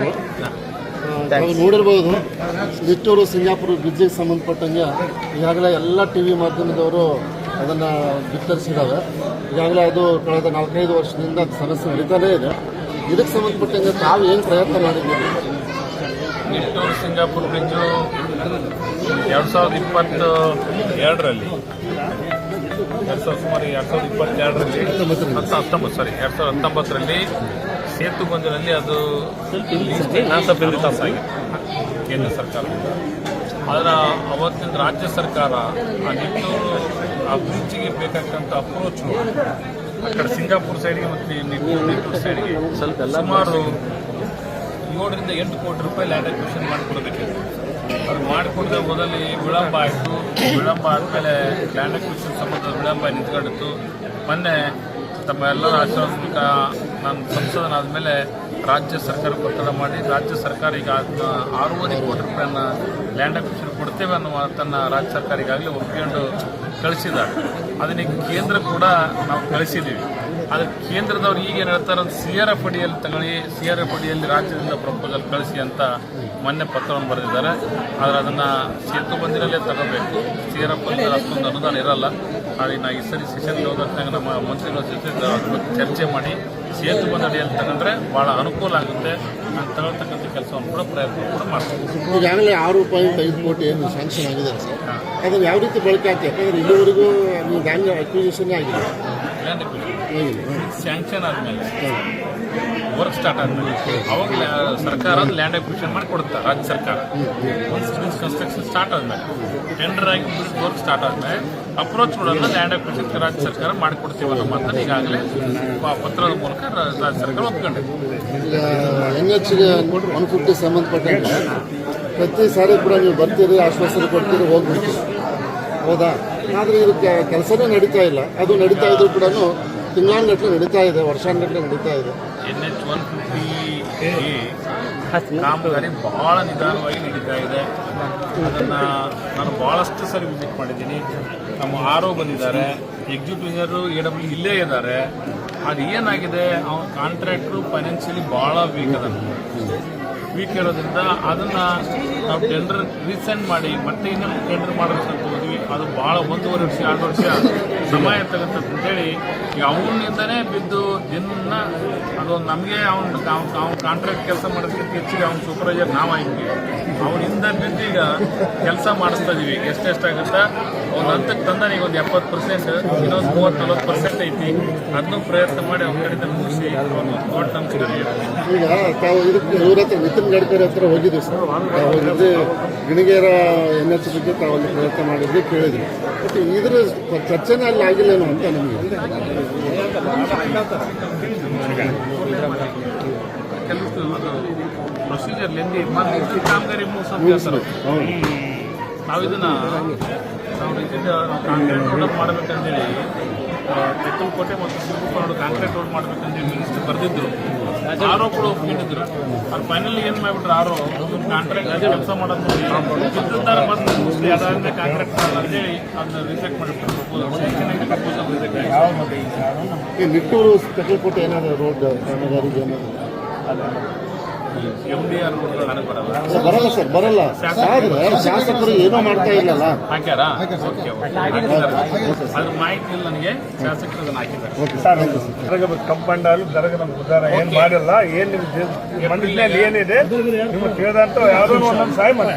ಗೌಡ್ರು ನಾವು ನೋಡಿರ್ಬೋದು. ನಿಟ್ಟೂರು ಸಿಂಗಾಪುರ ಬ್ರಿಡ್ಜಿಗೆ ಸಂಬಂಧಪಟ್ಟಂಗೆ ಈಗಾಗಲೇ ಎಲ್ಲ ಟಿ ವಿ ಮಾಧ್ಯಮದವರು ಅದನ್ನು ಬಿತ್ತರಿಸಿದ್ದಾವೆ ಈಗಾಗಲೇ ಅದು ಕಳೆದ ನಾಲ್ಕೈದು ವರ್ಷದಿಂದ ಅದು ಸಮಸ್ಯೆ ನಡೀತಾನೇ ಇದೆ. ಇದಕ್ಕೆ ಸಂಬಂಧಪಟ್ಟಂಗೆ ತಾವು ಏನು ಪ್ರಯತ್ನ ಮಾಡಿದ್ದೀವಿ ನಿಟ್ಟೂರು ಸಿಂಗಾಪುರ ಬ್ರಿಡ್ಜು ಎರಡು ಸಾವಿರದ ಇಪ್ಪತ್ತ ಎರಡರಲ್ಲಿ. ಎರಡು ಸಾವಿರದ ಸುಮಾರು ಎರಡು ಸಾವಿರದ ಇಪ್ಪತ್ತೆರಡರಲ್ಲಿ ಹತ್ತು ಹತ್ತೊಂಬತ್ತು ಸಾರಿ ಎರಡು ಸಾವಿರದ ಹತ್ತೊಂಬತ್ತರಲ್ಲಿ ಸೇತುಬಂದಿನಲ್ಲಿ ಅದು ಪಾಸ್ ಆಗಿದೆ ಕೇಂದ್ರ ಸರ್ಕಾರ. ಅದರ ಅವತ್ತಿನ ರಾಜ್ಯ ಸರ್ಕಾರ ಆ ನಿಟ್ಟೂರು ಆ ಬ್ರಿಡ್ಜಿಗೆ ಬೇಕಾದಂಥ ಅಪ್ರೋಚ್ ಆ ಕಡೆ ಸಿಂಗಾಪುರ್ ಸೈಡ್ಗೆ ಮತ್ತು ನಿಟ್ಟೂರು ನಿಟ್ಟೂರು ಸೈಡ್ಗೆ ಸ್ವಲ್ಪ ಸುಮಾರು ಏಳರಿಂದ ಎಂಟು ಕೋಟಿ ರೂಪಾಯಿ ಲ್ಯಾಂಡ್ ಅಕ್ವಿಷನ್ ಮಾಡಿಕೊಡ್ಬೇಕಿತ್ತು. ಅದು ಮಾಡಿಕೊಡದೆ ಮೊದಲು ವಿಳಂಬ ಆಯಿತು. ವಿಳಂಬ ಆದಮೇಲೆ ಲ್ಯಾಂಡ್ ಅಕ್ವಿಷನ್ ಸಂಬಂಧ ವಿಳಂಬ ನಿಂತ್ಕೊಂಡಿತ್ತು. ಮೊನ್ನೆ ತಮ್ಮ ಎಲ್ಲರ ಆಶೀರ್ವಾದ ಮೂಲಕ ನಾನು ಸಂಸದನಾದ ಮೇಲೆ ರಾಜ್ಯ ಸರ್ಕಾರ ಒತ್ತಡ ಮಾಡಿ, ರಾಜ್ಯ ಸರ್ಕಾರ ಈಗ ಅದನ್ನ ಆರೂವರೆ ಕೋಟಿ ರೂಪಾಯಿಯನ್ನು ಲ್ಯಾಂಡ್ ಅಕ್ವಿಷನ್ ಕೊಡ್ತೇವೆ ಅನ್ನೋ ಮಾತನ್ನು ರಾಜ್ಯ ಸರ್ಕಾರ ಈಗಾಗಲೇ ಒಪ್ಕೊಂಡು ಕಳಿಸಿದ್ದಾರೆ. ಅದನ್ನ ಕೇಂದ್ರ ಕೂಡ ನಾವು ಕಳಿಸಿದ್ದೀವಿ ಆದರೆ ಕೇಂದ್ರದವ್ರು ಈಗ ಏನು ಹೇಳ್ತಾರೆ ಸಿ ಆರ್ ಎಫ್ ಅಡಿಯಲ್ಲಿ ತಗೊಳ್ಳಿ ಸಿ ಆರ್ ಎಫ್ ಅಡಿಯಲ್ಲಿ ರಾಜ್ಯದಿಂದ ಪ್ರಪೋಸಲ್ ಕಳಿಸಿ ಅಂತ ಮೊನ್ನೆ ಪತ್ರವನ್ನು ಬರೆದಿದ್ದಾರೆ. ಆದರೆ ಅದನ್ನು ಸೇತು ಬಂದಿರಲ್ಲೇ ತಗೋಬೇಕು. ಸಿ ಆರ್ ಎಫ್ ಅಲ್ಲಿ ಅಷ್ಟೊಂದು ಅನುದಾನ ಇರಲ್ಲ. ಆದರೆ ನಾ ಈ ಸರಿ ಸೆಷನ್ಗೆ ಹೋದಾಗ ನಮ್ಮ ಮಂತ್ರಿಗಳ ಜೊತೆ ಚರ್ಚೆ ಮಾಡಿ ಸೇತು ಬಂದ ಅಡಿಯಲ್ಲಿ ತಗೊಂಡ್ರೆ ಭಾಳ ಅನುಕೂಲ ಆಗುತ್ತೆ ನಾನು ತಗೊಳ್ತಕ್ಕಂಥ ಕೆಲಸವನ್ನು ಕೂಡ ಪ್ರಯತ್ನ ಕೂಡ ಮಾಡ್ತೀವಿ. ಈಗಾಗಲೇ ಆರು ಪಾಯಿಂಟ್ ಐದು ಕೋಟಿ ಏನು ಸ್ಯಾಂಕ್ಷನ್ ಆಗಿದೆ ಸರ್ ಅದನ್ನು ಯಾವ ರೀತಿ ಬಳಕೆ ಆಗ್ತದೆ? ಯಾಕಂದರೆ ಇಲ್ಲಿವರೆಗೂ ನೀವು ಆಗಿದೆ ಸ್ಯಾಂಕ್ಷನ್ ಆದಮೇಲೆ. ವರ್ಕ್ ಸ್ಟಾರ್ಟ್ ಆದಮೇಲೆ. ಅವಾಗ ಸರ್ಕಾರ ಲ್ಯಾಂಡ್ ಅಕ್ವಿಷನ್ ಮಾಡಿ ಕೊಡುತ್ತೆ, ರಾಜ್ಯ ಸರ್ಕಾರ. ಒನ್ಸ್ ಕನ್ಸ್ಟ್ರಕ್ಷನ್ ಸ್ಟಾರ್ಟ್ ಆದಮೇಲೆ. ಟೆಂಡರ್ ಆಗಿ ವರ್ಕ್ ಸ್ಟಾರ್ಟ್ ಆದಮೇಲೆ ಅಪ್ರೋಚ್ಗಳನ್ನು ಲ್ಯಾಂಡ್ ಅಕ್ವಿಷನ್ ರಾಜ್ಯ ಸರ್ಕಾರ ಮಾಡಿಕೊಡ್ತೀವಿ ಅನ್ನೋ ಮಾತನ್ನು ಈಗಾಗಲೇ ಪತ್ರದ ಮೂಲಕ ರಾಜ್ಯ ಸರ್ಕಾರ ಒಪ್ಕೊಂಡಿದೆ. ಎಚ್ಗೆ ಸಂಬಂಧಪಟ್ಟಂಗೆ ಪ್ರತಿ ಸಾರಿ ಕೂಡ ನೀವು ಬರ್ತೀರಿ, ಆಶ್ವಾಸನೆ ಕೊಡ್ತೀರಿ, ಹೋಗ್ಬಿಡ್ತೀರಿ. ಹೌದಾ? ಆದರೆ ಇದಕ್ಕೆ ಕೆಲಸನೇ ನಡೀತಾ ಇಲ್ಲ. ಅದು ನಡೀತಾ ಇದ್ರು ಕೂಡ ತಿಂಗಳಾನ್ಗಟ್ಲೆ ನಡೀತಾ ಇದೆ, ವರ್ಷಾನ್ಗಟ್ಲೆ ನಡೀತಾ ಇದೆ. ಕಾಮಗಾರಿ ಬಹಳ ನಿಧಾನವಾಗಿ ನಡೀತಾ ಇದೆ. ಅದನ್ನು ನಾನು ಭಾಳಷ್ಟು ಸರಿ ವಿಸಿಟ್ ಮಾಡಿದ್ದೀನಿ. ನಮ್ಮ ಆರೋ ಬಂದಿದ್ದಾರೆ. ಎಕ್ಸಿಕ್ಯೂಟಿವ್ ಎ ಡಬ್ಲ್ಯೂ ಇಲ್ಲೇ ಇದ್ದಾರೆ. ಅದು ಏನಾಗಿದೆ? ಅವನ ಕಾಂಟ್ರಾಕ್ಟ್ರು ಫೈನಾನ್ಷಿಯಲಿ ಭಾಳ ವೀಕ್ ಅದ ವೀಕ್ ಇರೋದ್ರಿಂದ ಅದನ್ನು ನಾವು ಟೆಂಡರ್ ರೀಸೆಂಡ್ ಮಾಡಿ, ಮತ್ತೆ ಇನ್ನೊಂದು ಟೆಂಡರ್ ಮಾಡಬೇಕಂತ ಹೋದ್ವಿ. ಅದು ಭಾಳ ಒಂದೂವರೆ ವರ್ಷ, ಎರಡು ವರ್ಷ ಸಮಯ ಇರ್ತಕ್ಕಂಥದ್ದು ಈಗ ಅವನಿಂದನೇ ಬಿದ್ದು ದಿನ ಅದು ನಮಗೆ ಅವ್ನು ಅವ್ನು ಕಾಂಟ್ರಾಕ್ಟ್ ಕೆಲಸ ಮಾಡೋದಕ್ಕಿಂತ ಹೆಚ್ಚಿಗೆ ಅವ್ನು ಸೂಪರ್ವೈಸರ್ ನಾವು ಆಯ್ತೀವಿ ಅವನಿಂದ ಬಿದ್ದು ಈಗ ಕೆಲಸ ಮಾಡಿಸ್ತಾ ಇದೀವಿ. ಎಷ್ಟೆಷ್ಟಾಗುತ್ತಾ ಅವ್ನು ಹಂತಕ್ಕೆ ತಂದಾನೆ ಈಗ ಒಂದು ಎಪ್ಪತ್ತು ಪರ್ಸೆಂಟ್ ಇನ್ನೊಂದು ಮೂವತ್ತು ನಲ್ವತ್ತು ಪರ್ಸೆಂಟ್ ಐತಿ. ಅದನ್ನು ಪ್ರಯತ್ನ ಮಾಡಿ ಅವ್ನ ಕಡೆ ಮುಗಿಸಿ ಅವನು ದೊಡ್ಡ ಈಗ ತಾವು ಇವ್ರ ಹತ್ರ, ನಿತಿನ್ ಗಡ್ಕರಿ ಹತ್ರ ಹೋಗಿದ್ವಿ ಸರ್. ತಾವು ಹೋಗಿದ್ದೆ ಗಿಣಿಗೇರ ಎನ್ ಎಚ್ ಬಗ್ಗೆ ತಾವು ಪ್ರಯತ್ನ ಮಾಡಿದ್ವಿ, ಕೇಳಿದ್ವಿ. ಬಟ್ ಇದ್ರ ಚರ್ಚೆನೇ ಅಲ್ಲಿ ಆಗಿಲ್ಲೇನೋ ಅಂತ ನಮಗೆ ಪ್ರೊಸೀಜರ್ ಲೆಂದಿ ಕಾಮಗಾರಿ ನಾವು ಇದನ್ನ ನಾವು ಮಾಡ್ಬೇಕಂತೇಳಿ ತೆಕ್ಕಲಕೋಟೆ ಮತ್ತು ರೋಡ್ ಕಾಂಕ್ರೀಟ್ ರೋಡ್ ಮಾಡಬೇಕಂತ ಮಿನಿಸ್ಟರ್ ಬರೆದಿದ್ರು. ಆರೋ ಕೂಡ ಒಪ್ಕೊಂಡಿದ್ರು. ಅವ್ರು ಫೈನಲ್ ಏನು ಮಾಡ್ಬಿಟ್ರು? ಆರೋ ಕಾಂಟ್ರಾಕ್ಟ್ ಕೆಲಸ ಮಾಡೋದು ನೋಡಿ ಬಂದು ಮುಗಿಸ್ಲಿ ಅದಾದ್ಮೇಲೆ ಕಾಂಟ್ರಾಕ್ಟ್ ಮಾಡಲ್ಲ ಅಂತೇಳಿ ಅದನ್ನ ರಿಜೆಕ್ಟ್ ಮಾಡಿಬಿಟ್ರು. ಪ್ರಪೋಸಲ್. ಪ್ರಪೋಸಲ್ ರಿಜೆಕ್ಟ್ ಈ ನಿಟ್ಟೂರು ಏನಾದ್ರು ರೋಡ್ ಕಾಮಗಾರಿಗೆ ಏನಾದ್ರು? ಎಂ ಡಿ ಆರ್ ನನಗೆ ಬರಲ್ಲ ಸರ್, ಬರಲ್ಲ. ಸರ್ ಬರಲ್ಲ ಆದ್ರೆ ಶಾಸಕರು ಏನೋ ಮಾಡ್ತಾ ಇಲ್ಲಲ್ಲ. ಹಾಕ್ಯಾರ? ಓಕೆ ಅದ್ರ ಮಾಹಿತಿ ಇಲ್ಲ ನನಗೆ. ಶಾಸಕರು ಅದನ್ನ ಹಾಕಿದ್ದಾರೆ. ದರಗ ನಮ್ಗೆ ಉದ್ದಾರ ಏನ್ ಮಾಡಿಲ್ಲ ಏನ್ ನಿಮ್ ಮನಸ್ಸಿನಲ್ಲಿ ಏನಿದೆ ನಿಮ್ಗೆ ತಿಳಿದಂತ ಯಾವ್ದೋ ಒಂದೊಂದು ಸಹಾಯ ಮಾಡಿ